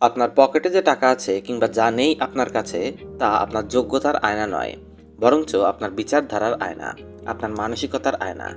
আপনার পকেটে যে টাকা আছে কিংবা যা নেই আপনার কাছে, তা আপনার যোগ্যতার আয়না নয়, বরঞ্চ আপনার বিচারধারার আয়না, আপনার মানসিকতার আয়না।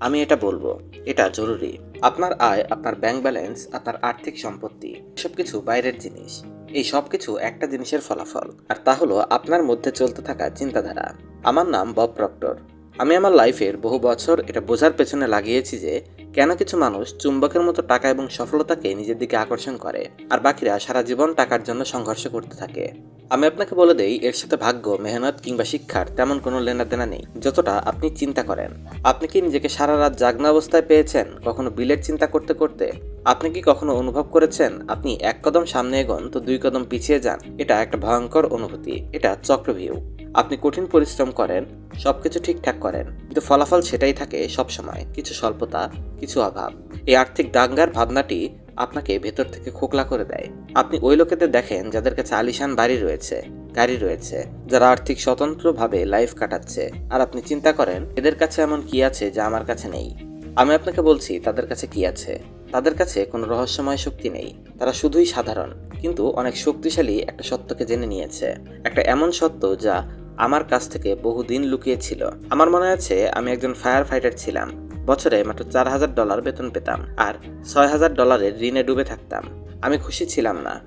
আমি এটা বলব, এটা জরুরি। আপনার আয়, আপনার ব্যাংক ব্যালেন্স আপনার আর্থিক সম্পত্তি সব কিছু বাইরের জিনিস। এই সব কিছু একটা জিনিসের ফলাফল, আর তা হলো আপনার মধ্যে চলতে থাকা চিন্তাধারা। আমার নাম বব প্রক্টর। আমি আমার লাইফের বহু বছর এটা বোঝার পেছনে লাগিয়েছি যে কেন কিছু মানুষ চুম্বকের মতো টাকা এবং সফলতাকে নিজের দিকে আকর্ষণ করে, আর বাকিরা সারা জীবন টাকার জন্য সংঘর্ষ করতে থাকে? আমি আপনাকে বলে দেই, এর সাথে ভাগ্য, মেহনত কিংবা শিক্ষার তেমন কোনো লেনাদেনা নেই, যতটা আপনি চিন্তা করেন। আপনি কি নিজেকে সারা রাত জাগনা অবস্থায় পেয়েছেন? কখনো বিলের চিন্তা করতে করতে? আপনি কি কখনো অনুভব করেছেন, আপনি এক কদম সামনে এগোন তো দুই কদম পিছিয়ে যান? এটা একটা ভয়ঙ্কর অনুভূতি, এটা চক্রভিউ। আপনি কঠিন পরিশ্রম করেন, সবকিছু ঠিকঠাক করেন, কিন্তু ফলাফল সেটাই থাকে সবসময়, কিছু স্বল্পতা, কিছু অভাব। এই আর্থিক দাঙ্গার ভাবনাটি আপনাকে ভেতর থেকে খোকলা করে দেয়। আপনি ওই লোকেদের দেখেন যাদের কাছে আলিশান বাড়ি রয়েছে, গাড়ি রয়েছে, যারা আর্থিক স্বতন্ত্রভাবে লাইফ কাটাচ্ছে। আর আপনি চিন্তা করেন, এদের কাছে এমন কি আছে যা আমার কাছে নেই? আমি আপনাকে বলছি, তাদের কাছে কি আছে? তাদের কাছে কোনো রহস্যময় শক্তি নেই। তারা শুধুই সাধারণ, কিন্তু অনেক শক্তিশালী একটা সত্যকে জেনে নিয়েছে। একটা এমন সত্য যা আমার কাছ থেকে বহুদিন লুকিয়ে ছিল আমার মনে আছে, আমি একজন ফায়ার ফাইটার ছিলাম। বছরে মাত্র চার হাজার ডলার বেতন পেতাম, আর ছয় হাজার ডলারের ঋণে ডুবে থাকতাম। আমি খুশি ছিলাম না।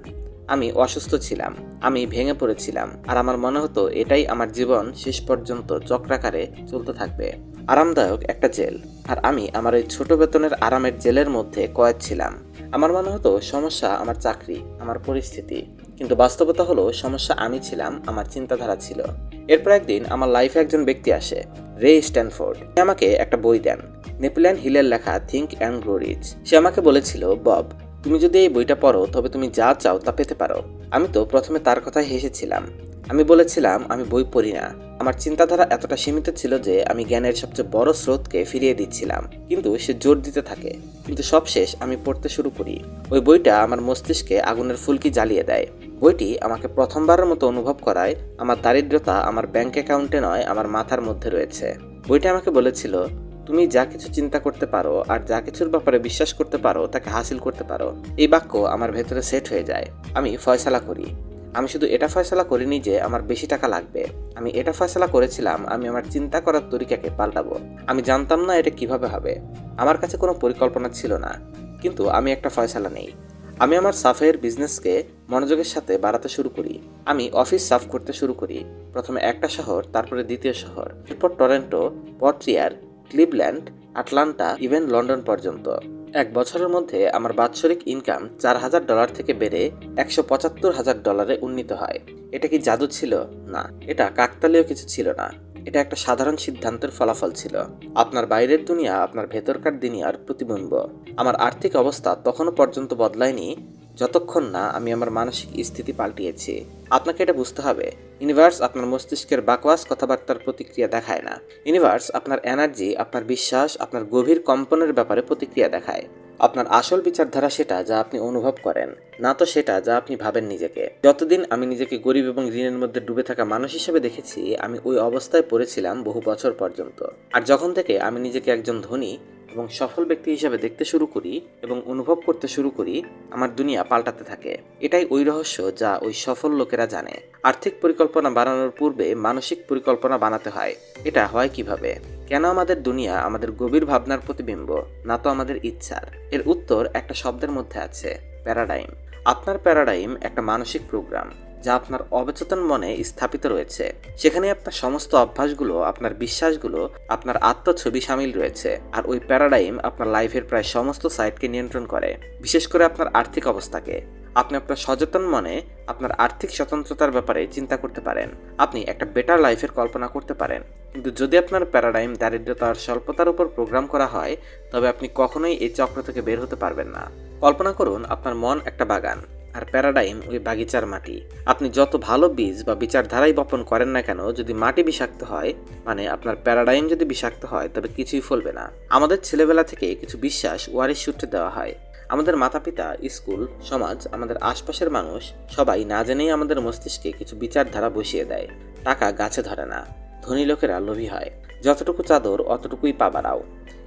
আমি অসুস্থ ছিলাম, আমি ভেঙে পড়েছিলাম, আর আমার মনে হতো এটাই আমার জীবন শেষ পর্যন্ত চক্রাকারে চলতে থাকবে। আরামদায়ক একটা জেল, আর আমি আমার এই ছোট বেতনের আরামের জেলের মধ্যে কয়েদ ছিলাম। আমার মনে হতো সমস্যা আমার চাকরি, আমার পরিস্থিতি, কিন্তু বাস্তবতা হলো সমস্যা আমি ছিলাম, আমার চিন্তাধারা ছিল। এরপর একদিন আমার লাইফে একজন ব্যক্তি আসে, রে স্ট্যানফোর্ড। আমাকে একটা বই দেন, নেপিলিয়ান হিলের লেখা থিঙ্ক অ্যান্ড গ্রো রিচ। সে আমাকে বলেছিল, বব তুমি যদি এই বইটা পড়ো, তবে তুমি যা চাও তা পেতে পারো। আমি তো প্রথমে তার কথায় হেসেছিলাম। আমি বলেছিলাম, আমি বই পড়ি না। আমার চিন্তাধারা এতটা সীমিত ছিল যে আমি জ্ঞানের সবচেয়ে বড় স্রোতকে ফিরিয়ে দিচ্ছিলাম। কিন্তু সে জোর দিতে থাকে। কিন্তু সবশেষ আমি পড়তে শুরু করি। ওই বইটা আমার মস্তিষ্কে আগুনের ফুলকি জ্বালিয়ে দেয়। বইটি আমাকে প্রথমবারের মতো অনুভব করায়, আমার দারিদ্রতা আমার ব্যাংক অ্যাকাউন্টে নয়, আমার মাথার মধ্যে রয়েছে। বইটা আমাকে বলেছিল তুমি যা কিছু চিন্তা করতে পারো আর যা কিছুর ব্যাপারে বিশ্বাস করতে পারো, তাকে হাসিল করতে পারো। এই বাক্য আমার ভেতরে সেট হয়ে যায়। আমি ফয়সালা করি। আমি শুধু এটা ফয়সালা করিনি যে আমার বেশি টাকা লাগবে। আমি এটা ফয়সালা করেছিলাম, আমি আমার চিন্তা করার তরিকাকে পাল্টাবো। আমি জানতাম না এটা কীভাবে হবে। আমার কাছে কোনো পরিকল্পনা ছিল না। কিন্তু আমি একটা ফয়সালা নেই। আমি আমার সাফের বিজনেসকে মনোযোগের সাথে বাড়াতে শুরু করি। আমি অফিস সাফ করতে শুরু করি। প্রথমে একটা শহর, তারপরে দ্বিতীয় শহর। এরপর টরেন্টো পট্রিয়ার ক্লিভল্যান্ড, আটলান্টা, ইভেন লন্ডন পর্যন্ত। এক বছরের মধ্যে আমার বাৎসরিক ইনকাম চার হাজার ডলার থেকে বেড়ে একশো পঁচাত্তর হাজার ডলারে উন্নীত হয়। এটা কি জাদু ছিল? না, এটা কাকতালীয় কিছু ছিল না। এটা একটা সাধারণ সিদ্ধান্তের ফলাফল ছিল। আপনার বাইরের দুনিয়া, আপনার ভেতরকার দুনিয়ার প্রতিবিম্ব। আমার আর্থিক অবস্থা তখনও পর্যন্ত বদলায়নি, যতক্ষণ না আমি আমার মানসিক স্থিতি পাল্টিয়েছি। আপনাকে এটা বুঝতে হবে। ইউনিভার্স আপনার মস্তিষ্কের বাকওয়াস কথাবার্তার প্রতিক্রিয়া দেখায় না। ইউনিভার্স আপনার এনার্জি, আপনার বিশ্বাস, আপনার গভীর কম্পনের ব্যাপারে প্রতিক্রিয়া দেখায়। আপনার আসল বিচারধারা সেটা যা আপনি অনুভব করেন, না তো সেটা যা আপনি ভাবেন নিজেকে। যতদিন আমি নিজেকে গরিব এবং ঋণের মধ্যে ডুবে থাকা মানুষ হিসেবে দেখেছি, আমি ওই অবস্থায় পড়েছিলাম বহু বছর পর্যন্ত। আর যখন থেকে আমি নিজেকে একজন ধনী এবং সফল ব্যক্তি হিসেবে দেখতে শুরু করি এবং অনুভব করতে শুরু করি, আমার দুনিয়া পাল্টাতে থাকে। এটাই ওই রহস্য যা ওই সফল লোকেরা জানে, আর্থিক পরিকল্পনা বানানোর পূর্বে মানসিক পরিকল্পনা বানাতে হয়। এটা হয় কীভাবে? কেন আমাদের দুনিয়া আমাদের গভীর ভাবনার প্রতিবিম্ব? না তো আমাদের ইচ্ছার। এর উত্তর একটা শব্দের মধ্যে আছে, প্যারাডাইম। আপনার প্যারাডাইম একটা মানসিক প্রোগ্রাম, যা আপনার অবচেতন মনে স্থাপিত রয়েছে। সেখানে আপনার সমস্ত অভ্যাসগুলো, আপনার বিশ্বাসগুলো, আপনার আত্মছবি সামিল রয়েছে, আর ওই প্যারাডাইম আপনার লাইফের প্রায় সমস্ত সাইটকে নিয়ন্ত্রণ করে, বিশেষ করে আপনার আর্থিক অবস্থাকে। আপনি আপনার সচেতন মনে আপনার আর্থিক স্বতন্ত্রতার ব্যাপারে চিন্তা করতে পারেন। আপনি একটা বেটার লাইফের কল্পনা করতে পারেন। কিন্তু যদি আপনার প্যারাডাইম দারিদ্রতার স্বল্পতার উপর প্রোগ্রাম করা হয়, তবে আপনি কখনোই এই চক্র থেকে বের হতে পারবেন না। কল্পনা করুন আপনার মন একটা বাগান, আর প্যারাডাইম ওই বাগিচার মাটি। আপনি যত ভালো বীজ বা বিচারধারাই বপন করেন না কেন, যদি মাটি বিষাক্ত হয় মানে আপনার প্যারাডাইম যদি বিষাক্ত হয়, তবে কিছুই ফলবে না। আমাদের ছেলেবেলা থেকে কিছু বিশ্বাস ওয়ারিশ সূত্রে দেওয়া হয়। আমাদের মাতা পিতা স্কুল, সমাজ, আমাদের আশপাশের মানুষ সবাই না জেনেই আমাদের মস্তিষ্কে কিছু বিচারধারা বসিয়ে দেয়। টাকা গাছে ধরে না, ধনী লোকেরা লোভী হয়। যতটুকু চাদর, অতটুকুই পাবারাও।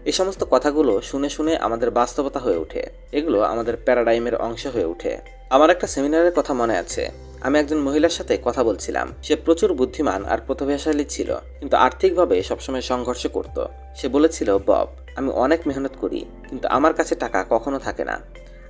এই সমস্ত কথাগুলো শুনে শুনে আমাদের বাস্তবতা হয়ে ওঠে। এগুলো আমাদের প্যারাডাইমের অংশ হয়ে ওঠে। আমার একটা সেমিনারের কথা মনে আছে। আমি একজন মহিলার সাথে কথা বলছিলাম। সে প্রচুর বুদ্ধিমান আর প্রতিভাশালী ছিল, কিন্তু আর্থিকভাবে সবসময় সংঘর্ষ করত। সে বলেছিল, বব আমি অনেক মেহনত করি, কিন্তু আমার কাছে টাকা কখনো থাকে না।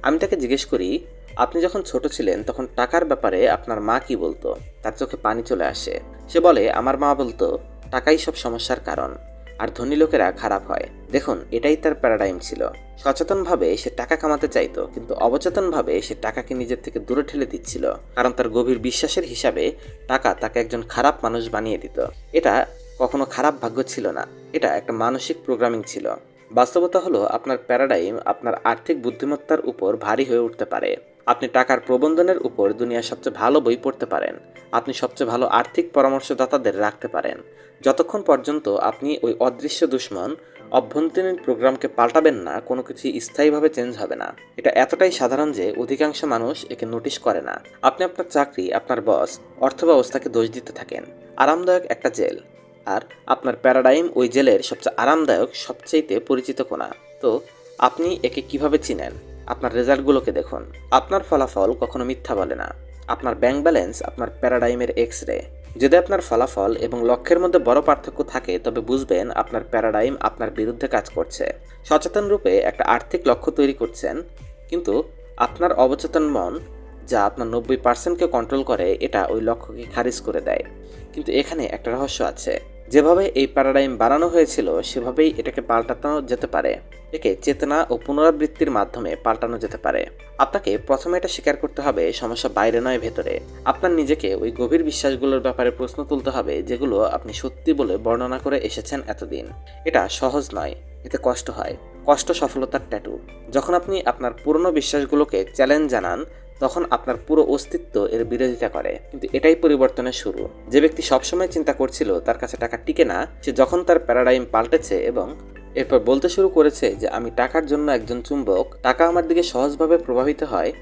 আমি তাকে জিজ্ঞেস করি, আপনি যখন ছোট ছিলেন, তখন টাকার ব্যাপারে আপনার মা কি বলতো? তার চোখে পানি চলে আসে। সে বলে, আমার মা বলতো, টাকাই সব সমস্যার কারণ, আর ধনী লোকেরা খারাপ হয়। দেখুন, এটাই তার প্যারাডাইম ছিল। সচেতনভাবে সে টাকা কামাতে চাইতো, কিন্তু অবচেতনভাবে সে টাকাকে নিজের থেকে দূরে ঠেলে দিচ্ছিল, কারণ তার গভীর বিশ্বাসের হিসাবে টাকা তাকে একজন খারাপ মানুষ বানিয়ে দিত। এটা কখনো খারাপ ভাগ্য ছিল না, এটা একটা মানসিক প্রোগ্রামিং ছিল। বাস্তবতা হলো আপনার প্যারাডাইম আপনার আর্থিক বুদ্ধিমত্তার উপর ভারী হয়ে উঠতে পারে। আপনি টাকার প্রবন্ধনের উপর দুনিয়ার সবচেয়ে ভালো বই পড়তে পারেন। আপনি সবচেয়ে ভালো আর্থিক পরামর্শদাতাদের রাখতে পারেন। যতক্ষণ পর্যন্ত আপনি ওই অদৃশ্য দুশ্মন অভ্যন্তরীণ প্রোগ্রামকে পাল্টাবেন না, কোনো কিছু স্থায়ীভাবে চেঞ্জ হবে না। এটা এতটাই সাধারণ যে অধিকাংশ মানুষ একে নোটিশ করে না। আপনি আপনার চাকরি, আপনার বস, অর্থব্যবস্থাকে দোষ দিতে থাকেন। আরামদায়ক একটা জেল। আর আপনার প্যারাডাইম ওই জেলের সবচেয়ে আরামদায়ক সবচেয়ে পরিচিত কোনা। তো, আপনি একে কীভাবে চিনেন? আপনার রেজাল্টগুলোকে দেখুন। আপনার ফলাফল কখনো মিথ্যা বলে না। আপনার ব্যাংক ব্যালেন্স, আপনার প্যারাডাইমের এক্স রে যদি আপনার ফলাফল এবং লক্ষ্যের মধ্যে বড় পার্থক্য থাকে, তবে বুঝবেন আপনার প্যারাডাইম আপনার বিরুদ্ধে কাজ করছে। সচেতন রূপে একটা আর্থিক লক্ষ্য তৈরি করছেন, কিন্তু আপনার অবচেতন মন যা আপনার নব্বই পার্সেন্টকে কন্ট্রোল করে, এটা ওই লক্ষ্যকে খারিজ করে দেয়। কিন্তু এখানে একটা রহস্য আছে। যেভাবে এই প্যারাডাইম বানানো হয়েছিল, সেভাবেই এটাকে পাল্টানো যেতে পারে। একে চেতনা ও পুনরাবৃত্তির মাধ্যমে পাল্টানো যেতে পারে। আপনাকে প্রথমে এটা স্বীকার করতে হবে সমস্যা বাইরে নয়, ভেতরে। আপনার নিজেকে ওই গভীর বিশ্বাসগুলোর ব্যাপারে প্রশ্ন তুলতে হবে, যেগুলো আপনি সত্যি বলে বর্ণনা করে এসেছেন এতদিন। এটা সহজ নয়, এতে কষ্ট হয়। কষ্ট সফলতার ট্যাটু যখন আপনি আপনার পুরনো বিশ্বাসগুলোকে চ্যালেঞ্জ জানান তখন আপনার পুরো অস্তিত্ব এর বিরোধিতা করে। কিন্তু এটাই পরিবর্তনের শুরু। যে ব্যক্তি সবসময় চিন্তা করছিল তার কাছে টাকা টিকে না, সে যখন তার প্যারাডাইম পাল্টেছে এবং এরপর বলতে শুরু করেছে যে, আমি টাকার জন্য একজন চুম্বক, টাকা আমার দিকে সহজভাবে প্রভাবিত হয়।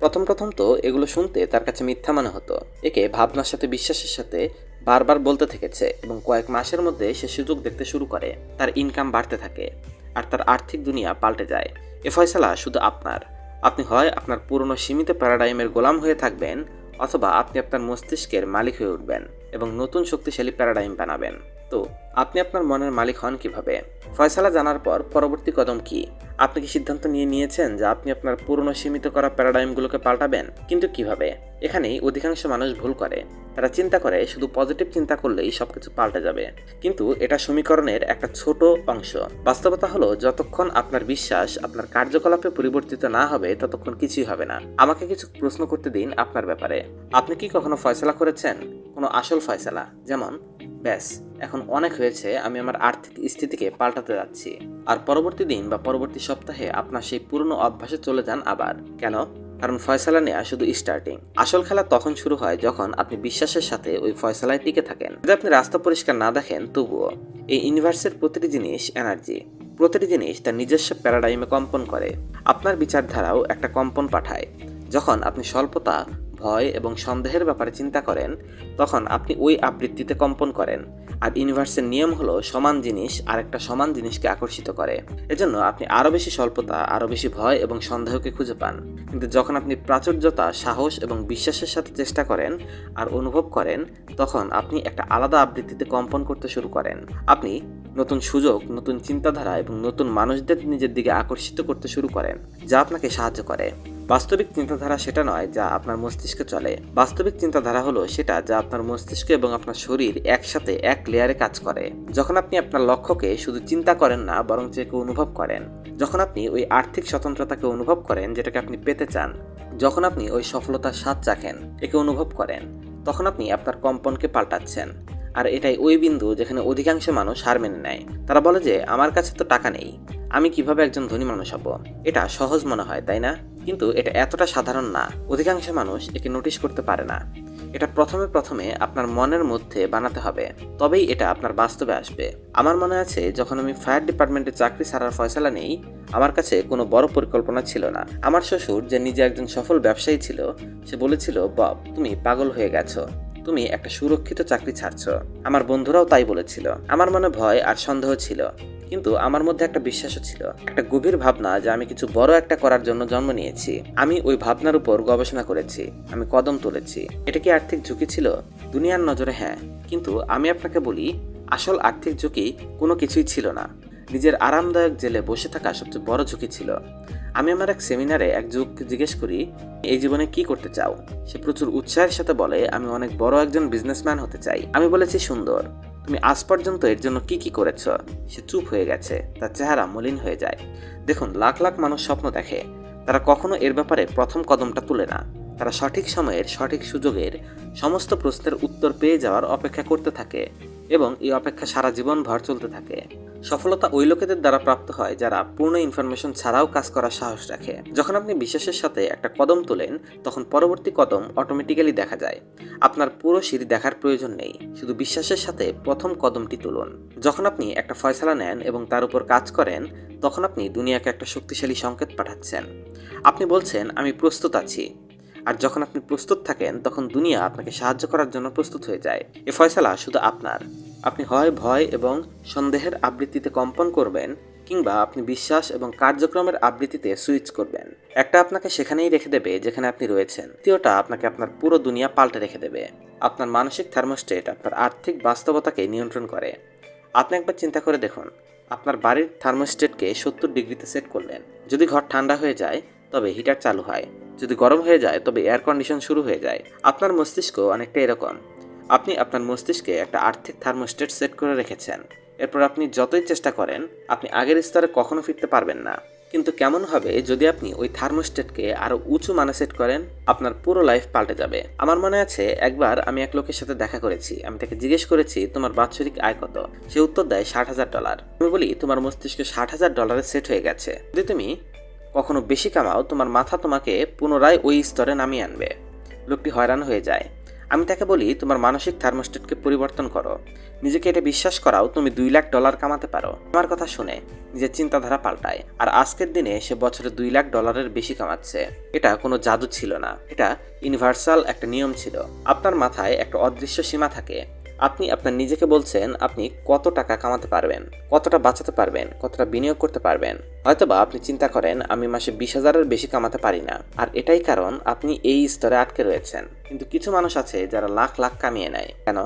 প্রথম প্রথম তো এগুলো শুনতে তার কাছে মিথ্যা মনে হতো। একে ভাবনার সাথে বিশ্বাসের সাথে বারবার বলতে থেকেছে এবং কয়েক মাসের মধ্যে সে সুযোগ দেখতে শুরু করে। তার ইনকাম বাড়তে থাকে আর তার আর্থিক দুনিয়া পাল্টে যায়। এ ফয়সালা শুধু আপনার। আপনি হয় আপনার পুরনো সীমিত প্যারাডাইমের গোলাম হয়ে থাকবেন অথবা আপনি আপনার মস্তিষ্কের মালিক হয়ে উঠবেন এবং নতুন শক্তিশালী প্যারাডাইম বানাবেন। তো, আপনি আপনার মনের মালিক হন কীভাবে? ফয়সালা জানার পর পরবর্তী কদম কি? আপনি কি সিদ্ধান্ত নিয়ে নিয়েছেন যে আপনি আপনার পুরনো সীমিত করা প্যারাডাইমগুলোকে পাল্টাবেন? কিন্তু কীভাবে? এখানেই অধিকাংশ মানুষ ভুল করে। তারা চিন্তা করে, শুধু পজিটিভ চিন্তা করলেই সবকিছু পাল্টে যাবে। কিন্তু এটা সমীকরণের একটা ছোট অংশ। বাস্তবতা হলো, যতক্ষণ আপনার বিশ্বাস আপনার কার্যকলাপে পরিবর্তিত না হবে, ততক্ষণ কিছুই হবে না। আমাকে কিছু প্রশ্ন করতে দিন আপনার ব্যাপারে। আপনি কি কখনো ফয়সলা করেছেন? কোনো আসল ফয়সলা? যেমন, ব্যাস, এখন অনেক হয়েছে, আমি আমার আর্থিক স্থিতিকে পাল্টাতে যাচ্ছি। আর পরবর্তী দিন বা পরবর্তী সপ্তাহে আপনার সেই পুরনো অভ্যাসে চলে যান আবার। কেন? কারণ ফয়সালা নেওয়া শুধু স্টার্টিং আসল খেলা তখন শুরু হয় যখন আপনি বিশ্বাসের সাথে ওই ফয়সালায় টিকে থাকেন। যদি আপনি রাস্তা পরিষ্কার না দেখেন, তবুও এই ইউনিভার্সের প্রতিটি জিনিস এনার্জি প্রতিটি জিনিস তার নিজস্ব প্যারাডাইমে কম্পন করে। আপনার বিচারধারাও একটা কম্পন পাঠায়। যখন আপনি স্বল্পতা ভয় এবং সন্দেহের ব্যাপারে চিন্তা করেন, তখন আপনি ওই আবৃত্তিতে কম্পন করেন। আর ইউনিভার্সের নিয়ম হলো সমান জিনিস আরেকটা সমান জিনিসকে আকর্ষিত করে। এজন্য আপনি আরও বেশি স্বল্পতা আরও বেশি ভয় এবং সন্দেহকে খুঁজে পান। কিন্তু যখন আপনি প্রাচুর্যতা, সাহস এবং বিশ্বাসের সাথে চেষ্টা করেন আর অনুভব করেন, তখন আপনি একটা আলাদা আবৃত্তিতে কম্পন করতে শুরু করেন। আপনি নতুন সুযোগ, নতুন চিন্তাধারা এবং নতুন মানুষদের নিজের দিকে আকর্ষিত করতে শুরু করেন, যা আপনাকে সাহায্য করে। বাস্তবিক চিন্তাধারা সেটা নয় যা আপনার মস্তিষ্কে চলে। বাস্তবিক চিন্তাধারা হলো সেটা যা আপনার মস্তিষ্ক এবং আপনার শরীর একসাথে এক লেয়ারে কাজ করে। যখন আপনি আপনার লক্ষ্যকে শুধু চিন্তা করেন না, বরং একে অনুভব করেন। যখন আপনি ওই আর্থিক স্বতন্ত্রতাকে অনুভব করেন, যেটাকে আপনি পেতে চান, যখন আপনি ওই সফলতার স্বাদ চাখেন, একে অনুভব করেন, তখন আপনি আপনার কম্পনকে পাল্টাচ্ছেন। আর এটাই ওই বিন্দু যেখানে অধিকাংশ মানুষ হার মেনে নেয়। তারা বলে যে, আমার কাছে তো টাকা নেই, আমি কীভাবে একজন ধনী মানুষ হব? এটা সহজ মনে হয়, তাই না? কিন্তু এটা এতটা সাধারণ না। অধিকাংশ মানুষ একে নোটিশ করতে পারে না। এটা প্রথমে প্রথমে আপনার মনের মধ্যে বানাতে হবে। তবেই এটা আপনার বাস্তবে আসবে। আমার মনে আছে, যখন আমি ফায়ার ডিপার্টমেন্টে চাকরি ছাড়ার ফয়সলা নেই, আমার কাছে কোনো বড় পরিকল্পনা ছিল না। আমার শ্বশুর যে নিজে একজন সফল ব্যবসায়ী ছিল, সে বলেছিল বব তুমি পাগল হয়ে গেছো। তুমি একটা সুরক্ষিত চাকরি ছাড়ছ। আমার বন্ধুরাও তাই বলেছিল। আমার মনে ভয় আর সন্দেহ ছিল। কিন্তু আমার মধ্যে একটা বিশ্বাসও ছিল, একটা গভীর ভাবনা যে আমি কিছু বড় একটা করার জন্য জন্ম নিয়েছি। আমি ওই ভাবনার উপর গবেষণা করেছি, আমি কদম তুলেছি। এটা কি আর্থিক ঝুঁকি ছিল? দুনিয়ার নজরে হ্যাঁ কিন্তু আমি আপনাকে বলি, আসল আর্থিক ঝুঁকি কোনো কিছুই ছিল না। নিজের আরামদায়ক জেলে বসে থাকা সবচেয়ে বড় ঝুঁকি ছিল। আমি আমার এক সেমিনারে এক যুগকে জিজ্ঞেস করি, এই জীবনে কি করতে চাও? সে প্রচুর উৎসাহের সাথে বলে, আমি অনেক বড় একজন বিজনেসম্যান হতে চাই। আমি বলেছি, সুন্দর। তুমি আজ পর্যন্ত এর জন্য কি কি করেছ? সে চুপ হয়ে গেছে। তার চেহারা মলিন হয়ে যায়। দেখুন, লাখ লাখ মানুষ স্বপ্ন দেখে। তারা কখনো এর ব্যাপারে প্রথম কদমটা তুলে না। তারা সঠিক সময়ের, সঠিক সুযোগের সমস্ত প্রশ্নের উত্তর পেয়ে যাওয়ার অপেক্ষা করতে থাকে এবং এই অপেক্ষা সারা জীবন ভর চলতে থাকে। সফলতা ওই লোকেদের দ্বারা প্রাপ্ত হয় যারা পূর্ণ ইনফরমেশন ছাড়াও কাজ করার সাহস রাখে। যখন আপনি বিশ্বাসের সাথে একটা কদম তোলেন, তখন পরবর্তী কদম অটোমেটিক্যালি দেখা যায়। আপনার পুরো সিঁড়ি দেখার প্রয়োজন নেই, শুধু বিশ্বাসের সাথে প্রথম কদমটি তুলুন। যখন আপনি একটা ফয়সালা নেন এবং তার উপর কাজ করেন, তখন আপনি দুনিয়াকে একটা শক্তিশালী সংকেত পাঠাচ্ছেন। আপনি বলছেন, আমি প্রস্তুত আছি। আর যখন আপনি প্রস্তুত থাকেন, তখন দুনিয়া আপনাকে সাহায্য করার জন্য প্রস্তুত হয়ে যায়। এ ফয়সালা শুধু আপনার। আপনি হয় ভয় এবং সন্দেহের আবৃত্তিতে কম্পন করবেন কিংবা আপনি বিশ্বাস এবং কার্যক্রমের আবৃত্তিতে সুইচ করবেন। একটা আপনাকে সেখানেই রেখে দেবে যেখানে আপনি রয়েছেন। দ্বিতীয়টা আপনাকে আপনার পুরো দুনিয়া পাল্টে রেখে দেবে। আপনার মানসিক থার্মোস্টেট আপনার আর্থিক বাস্তবতাকে নিয়ন্ত্রণ করে। আপনি একবার চিন্তা করে দেখুন, আপনার বাড়ির থার্মোস্টেটকে সত্তর ডিগ্রিতে সেট করলেন। যদি ঘর ঠান্ডা হয়ে যায়, তবে হিটার চালু হয়। যদি গরম হয়ে যায়, তবে এয়ার কন্ডিশন শুরু হয়ে যায়। আপনার মস্তিষ্ক অনেকটা এরকম। আপনি আপনার মস্তিষ্কে একটা আর্থিক থার্মোস্টেট সেট করে রেখেছেন। এরপর আপনি যতই চেষ্টা করেন, আপনি আগের স্তরে কখনো ফিরতে পারবেন না। কিন্তু কেমন হবে যদি আপনি ওই থার্মোস্টেটকে আরও উঁচু মানে সেট করেন, আপনার পুরো লাইফ পাল্টে যাবে। আমার মনে আছে, একবার আমি এক লোকের সাথে দেখা করেছি। আমি তাকে জিজ্ঞেস করেছি, তোমার বাৎসরিক আয় কত? সে উত্তর দেয়, ষাট হাজার ডলার আমি বলি, তোমার মস্তিষ্কে ষাট হাজার ডলারে সেট হয়ে গেছে। যদি তুমি কখনো বেশি কামাও, তোমার মাথা তোমাকে পুনরায় ওই স্তরে নামিয়ে আনবে। লোকটি হয়রান হয়ে যায়। আমি তাকে বলি, তোমার মানসিক থার্মোস্টেটকে পরিবর্তন করো। নিজেকে এটা বিশ্বাস করাও তুমি দুই লাখ ডলার কামাতে পারো। আমার কথা শুনে নিজের চিন্তাধারা পাল্টায়, আর আজকের দিনে সে বছরে দুই লাখ ডলারের বেশি কামাচ্ছে। এটা কোনো জাদু ছিল না, এটা ইউনিভার্সাল একটা নিয়ম ছিল। আপনার মাথায় একটা অদৃশ্য সীমা থাকে। আপনি আপনার নিজেকে বলছেন আপনি কত টাকা কামাতে পারবেন, কতটা বাঁচাতে পারবেন, কতটা বিনিয়োগ করতে পারবেন। হয়তোবা আপনি চিন্তা করেন, আমি মাসে বিশ হাজারের বেশি কামাতে পারি না। আর এটাই কারণ আপনি এই স্তরে আটকে রয়েছেন। কিন্তু কিছু মানুষ আছে যারা লাখ লাখ কামিয়ে নেয়। কেন?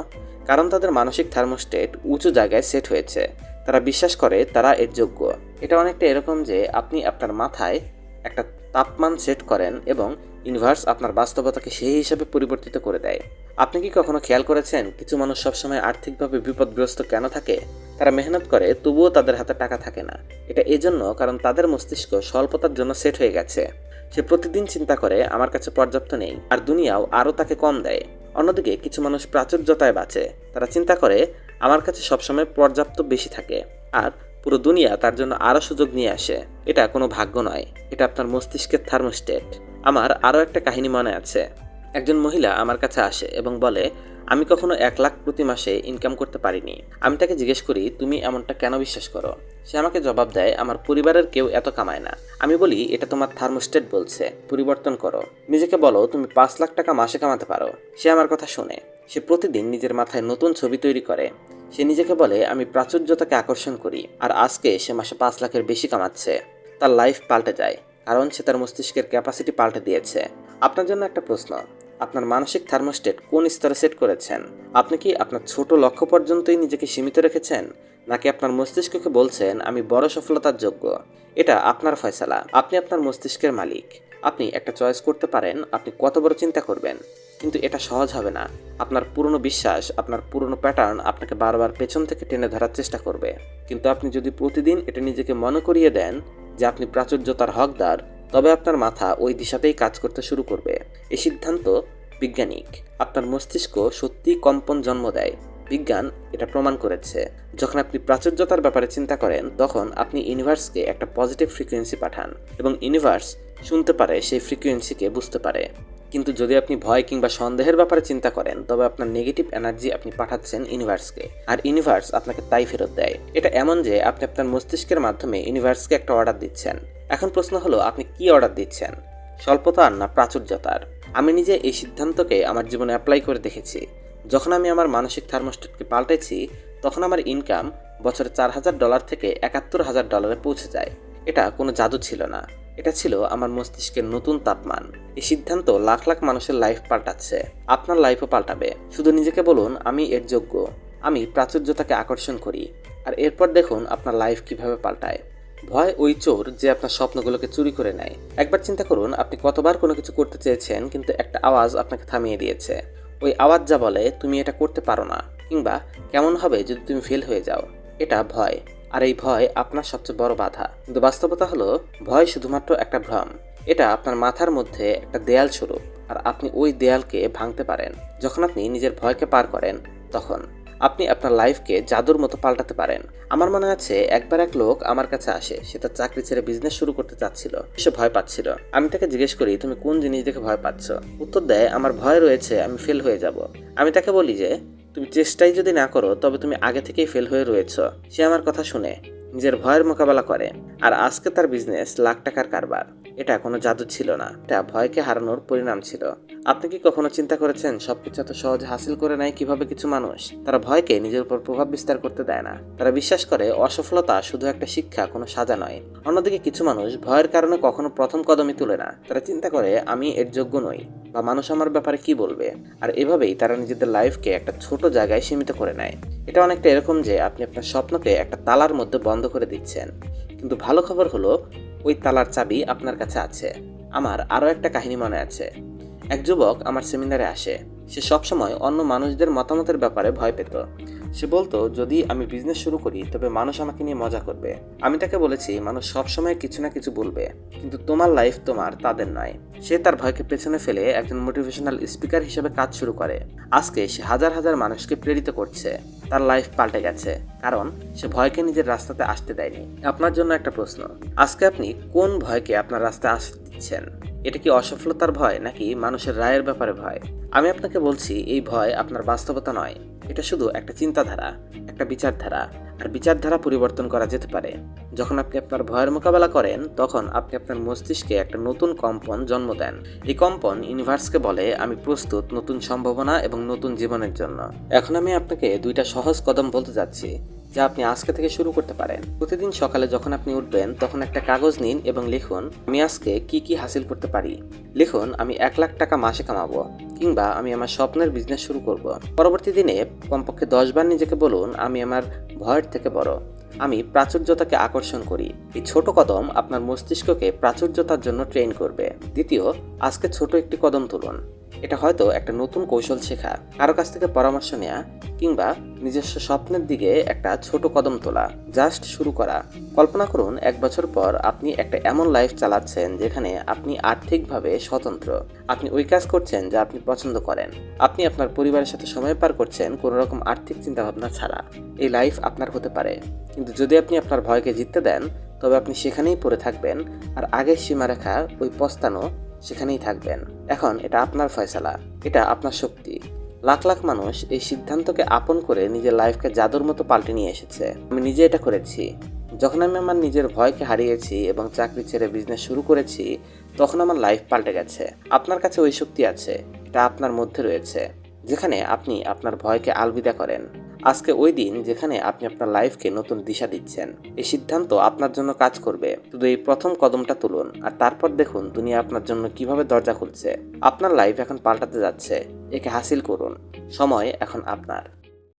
কারণ তাদের মানসিক থার্মোস্টেট উঁচু জায়গায় সেট হয়েছে। তারা বিশ্বাস করে তারা এর যোগ্য। এটা অনেকটা এরকম যে আপনি আপনার মাথায় একটা তাপমান সেট করেন এবং ইউনিভার্স আপনার বাস্তবতাকে সেই হিসাবে পরিবর্তিত করে দেয়। আপনি কি কখনো খেয়াল করেছেন কিছু মানুষ সবসময় আর্থিকভাবে বিপদগ্রস্ত কেন থাকে? তারা মেহনত করে, তবুও তাদের হাতে টাকা থাকে না। এটা এজন্য কারণ তাদের মস্তিষ্ক স্বল্পতার জন্য সেট হয়ে গেছে। সে প্রতিদিন চিন্তা করে, আমার কাছে পর্যাপ্ত নেই। আর দুনিয়াও আরও তাকে কম দেয়। অন্যদিকে কিছু মানুষ প্রাচুর্যতায় বাঁচে। তারা চিন্তা করে, আমার কাছে সবসময় পর্যাপ্ত বেশি থাকে। আর পুরো দুনিয়া তার জন্য আরও সুযোগ নিয়ে আসে। এটা কোনো ভাগ্য নয়। এটা আপনার মস্তিষ্কের থার্মোস্টেট আমার আরও একটা কাহিনী মনে আছে। একজন মহিলা আমার কাছে আসে এবং বলে, আমি কখনো এক লাখ প্রতি মাসে ইনকাম করতে পারিনি। আমি তাকে জিজ্ঞেস করি, তুমি এমনটা কেন বিশ্বাস করো? সে আমাকে জবাব দেয়, আমার পরিবারের কেউ এত কামায় না। আমি বলি, এটা তোমার থার্মোস্টেট বলছে, পরিবর্তন করো। নিজেকে বলো, তুমি পাঁচ লাখ টাকা মাসে কামাতে পারো। সে আমার কথা শুনে। সে প্রতিদিন নিজের মাথায় নতুন ছবি তৈরি করে। সে নিজেকে বলে, আমি প্রাচুর্যতাকে আকর্ষণ করি, আর আজকে সে মাসে পাঁচ লাখের বেশি কামাচ্ছে। তার লাইফ পাল্টে যায়, কারণ সে তার মস্তিষ্কের ক্যাপাসিটি পাল্টে দিয়েছে। আপনার জন্য একটা প্রশ্ন। আপনার মানসিক থার্মোস্টেট কোন স্তরে সেট করেছেন? আপনি কি আপনার ছোট লক্ষ্য পর্যন্তই নিজেকে সীমিত রেখেছেন? নাকি আপনার মস্তিষ্ককে বলছেন, আমি বড় সফলতার যোগ্য এটা আপনার ফয়সালা। আপনি আপনার মস্তিষ্কের মালিক। আপনি একটা চয়েস করতে পারেন, আপনি কত বড় চিন্তা করবেন। কিন্তু এটা সহজ হবে না। আপনার পুরনো বিশ্বাস, আপনার পুরনো প্যাটার্ন আপনাকে বারবার পেছন থেকে টেনে ধরার চেষ্টা করবে। কিন্তু আপনি যদি প্রতিদিন এটা নিজেকে মনে করিয়ে দেন যে আপনি প্রাচুর্যতার হকদার তবে আপনার মাথা ওই দিশাতেই কাজ করতে শুরু করবে। এ সিদ্ধান্ত বিজ্ঞানিক। আপনার মস্তিষ্ক সত্যিই কম্পন জন্ম দেয়। বিজ্ঞান এটা প্রমাণ করেছে। যখন আপনি প্রাচুর্যতার ব্যাপারে চিন্তা করেন, তখন আপনি ইউনিভার্সকে একটা পজিটিভ ফ্রিকোয়েন্সি পাঠান এবং ইউনিভার্স শুনতে পারে, সেই ফ্রিকোয়েন্সিকে বুঝতে পারে। কিন্তু যদি আপনি ভয় কিংবা সন্দেহের ব্যাপারে চিন্তা করেন, তবে আপনার নেগেটিভ এনার্জি আপনি পাঠাচ্ছেন ইউনিভার্সকে। আর ইউনিভার্স আপনাকে তাই ফেরত দেয়। এটা এমন যে আপনি আপনার মস্তিষ্কের মাধ্যমে ইউনিভার্সকে একটা অর্ডার দিচ্ছেন। এখন প্রশ্ন হলো, আপনি কি অর্ডার দিচ্ছেন? স্বল্পতার না প্রাচুর্যতার? আমি নিজে এই সিদ্ধান্তকে আমার জীবনে অ্যাপ্লাই করে দেখেছি। যখন আমি আমার মানসিক থার্মোস্টেটকে পাল্টেছি, তখন আমার ইনকাম বছরে চার হাজার ডলার থেকে একাত্তর হাজার ডলারে পৌঁছে যায়। এটা কোনো জাদু ছিল না। এটা ছিল আমার মস্তিষ্কের নতুন তাপমান। এই সিদ্ধান্ত লাখ লাখ মানুষের লাইফ পাল্টাচ্ছে। আপনার লাইফও পাল্টাবে। শুধু নিজেকে বলুন, আমি এর যোগ্য। আমি প্রাচুর্যতাকে আকর্ষণ করি। আর এরপর দেখুন আপনার লাইফ কীভাবে পাল্টায়। ভয় ওই চোর যে আপনার স্বপ্নগুলোকে চুরি করে নেয়। একবার চিন্তা করুন, আপনি কতবার কোনো কিছু করতে চেয়েছেন, কিন্তু একটা আওয়াজ আপনাকে থামিয়ে দিয়েছে। ওই আওয়াজ যা বলে, তুমি এটা করতে পারো না। কিংবা, কেমন হবে যদি তুমি ফেল হয়ে যাও? এটা ভয়। আর এই ভয় আপনার সবচেয়ে বড় বাধা। কিন্তু বাস্তবতা হলো, ভয় শুধুমাত্র একটা ভ্রম। এটা আপনার মাথার মধ্যে একটা দেয়াল স্বরূপ। আর আপনি ওই দেয়ালকে ভাঙতে পারেন। যখন আপনি নিজের ভয়কে পার করেন, তখন। আপনি আপনার লাইফকে জাদুর মতো পাল্টাতে পারেন। আমার মনে আছে, একবার এক লোক আমার কাছে আসে, সে তার চাকরি ছেড়ে বিজনেস শুরু করতে চাচ্ছিল, সে ভয় পাচ্ছিল। আমি তাকে জিজ্ঞেস করি, তুমি কোন জিনিস দেখে ভয় পাচ্ছ? উত্তর দেয়, আমার ভয় রয়েছে, আমি ফেল হয়ে যাব। আমি তাকে বলি যে, তুমি চেষ্টাই যদি না করো, তবে তুমি আগে থেকেই ফেল হয়ে রয়েছ। সে আমার কথা শুনে নিজের ভয়ের মোকাবেলা করে, আর আজকে তার বিজনেস লাখ টাকার কারবার। এটা কোনো জাদু ছিল না। এটা ভয়কে হারানোর পরিণাম ছিল। আপনি কি কখনো চিন্তা করেছেন, সবকিছু এত সহজে হাসিল করে নেয় কীভাবে কিছু মানুষ? তারা ভয়কে নিজের উপর প্রভাব বিস্তার করতে দেয় না। তারা বিশ্বাস করে, অসফলতা শুধু একটা শিক্ষা, কোনো সাজা নয়। অন্যদিকে কিছু মানুষ ভয়ের কারণে কখনো প্রথম কদমই তুলে না। তারা চিন্তা করে, আমি এর যোগ্য নই বা মানুষ আমার ব্যাপারে কি বলবে? আর এভাবেই তারা নিজেদের লাইফকে একটা ছোট জায়গায় সীমিত করে নেয়। এটা অনেকটা এরকম যে আপনি আপনার স্বপ্নকে একটা তালার মধ্যে বন্ধ করে দিচ্ছেন। কিন্তু ভালো খবর হলো ওই তালার চাবি আপনার কাছে আছে। আমার আরও একটা কাহিনী মনে আছে। এক যুবক আমার সেমিনারে আসে। সে সবসময় অন্য মানুষদের মতামতের ব্যাপারে ভয় পেত। সে বলতো, যদি আমি বিজনেস শুরু করি, তবে মানুষ আমাকে নিয়ে মজা করবে। আমি তাকে বলেছি, মানুষ সবসময় কিছু না কিছু বলবে। কিন্তু তোমার লাইফ তোমার, তাদের নয়। সে তার ভয়কে পেছনে ফেলে একজন মোটিভেশনাল স্পিকার হিসেবে কাজ শুরু করে। আজকে সে হাজার হাজার মানুষকে প্রেরিত করছে। তার লাইফ পাল্টে গেছে। কারণ, সে ভয়কে নিজের রাস্তাতে আসতে দেয়নি। আপনার জন্য একটা প্রশ্ন। আজকে আপনি কোন ভয়কে আপনার রাস্তায় আসতে দিচ্ছেন এটা কি অসফলতার ভয় নাকি মানুষের রায়ের ব্যাপারে ভয়? আমি আপনাকে বলছি, এই ভয় আপনার বাস্তবতা নয়। এটা শুধু একটা চিন্তাধারা, একটা বিচারধারা, আর বিচারধারা পরিবর্তন করা যেতে পারে। যখন আপনি আপনার ভয়ের মোকাবেলা করেন, তখন আপনি আপনার মস্তিষ্কে একটা নতুন কম্পন জন্ম দেন। এই কম্পন ইউনিভার্সকে বলে, আমি প্রস্তুত নতুন সম্ভাবনা এবং নতুন জীবনের জন্য। এখন আমি আপনাকে দুইটা সহজ কদম বলতে যাচ্ছি। যা আপনি আজকে থেকে শুরু করতে পারেন। প্রতিদিন সকালে যখন আপনি উঠবেন, তখন একটা কাগজ নিন এবং লিখুন, আমি আজকে কি কি হাসিল করতে পারি? লিখুন, আমি এক লাখ টাকা মাসে কামাবো কিংবা আমি আমার স্বপ্নের বিজনেস শুরু করব। পরবর্তী দিনে কমপক্ষে দশ বার নিজেকে বলুন, আমি আমার ভয়ের থেকে বড়। আমি প্রাচুর্যতাকে আকর্ষণ করি। এই ছোট কদম আপনার মস্তিষ্ককে প্রাচুর্যতার জন্য ট্রেন করবে। দ্বিতীয়, আজকে ছোট একটি কদম তুলুন। এটা হয়তো একটা নতুন কৌশল শেখা। কারও কাছ থেকে পরামর্শ নেওয়া কিংবা নিজস্ব স্বপ্নের দিকে একটা ছোট কদম তোলা, জাস্ট শুরু করা। কল্পনা করুন, এক বছর পর আপনি একটা এমন লাইফ চালাচ্ছেন যেখানে আপনি আর্থিকভাবে স্বতন্ত্র। আপনি ওই কাজ করছেন যা আপনি পছন্দ করেন। আপনি আপনার পরিবারের সাথে সময় পার করছেন কোনো রকম আর্থিক চিন্তাভাবনা ছাড়া। এই লাইফ আপনার হতে পারে। কিন্তু যদি আপনি আপনার ভয়কে জিততে দেন, তবে আপনি সেখানেই পড়ে থাকবেন আর আগের সীমারেখা ওই পস্তানো সেখানেই থাকবেন। এখন এটা আপনার ফয়সালা, এটা আপনার শক্তি। লাখ লাখ মানুষ এই সিদ্ধান্তকে আপন করে নিজের লাইফকে জাদুর মতো পাল্টে নিয়ে এসেছে। আমি নিজে এটা করেছি। যখন আমি আমার নিজের ভয়কে হারিয়েছি এবং চাকরি ছেড়ে বিজনেস শুরু করেছি, তখন আমার লাইফ পাল্টে গেছে। আপনার কাছে ওই শক্তি আছে, এটা আপনার মধ্যে রয়েছে। যেখানে আপনি আপনার ভয়কে আলবিদা করেন। আজকে ওই দিন যেখানে আপনি আপনার লাইফকে নতুন দিশা দিচ্ছেন। এই সিদ্ধান্ত আপনার জন্য কাজ করবে। শুধু এই প্রথম কদমটা তুলুন, আর তারপর দেখুন দুনিয়া আপনার জন্য কীভাবে দরজা খুলছে। আপনার লাইফ এখন পাল্টাতে যাচ্ছে। একে হাসিল করুন। সময় এখন আপনার।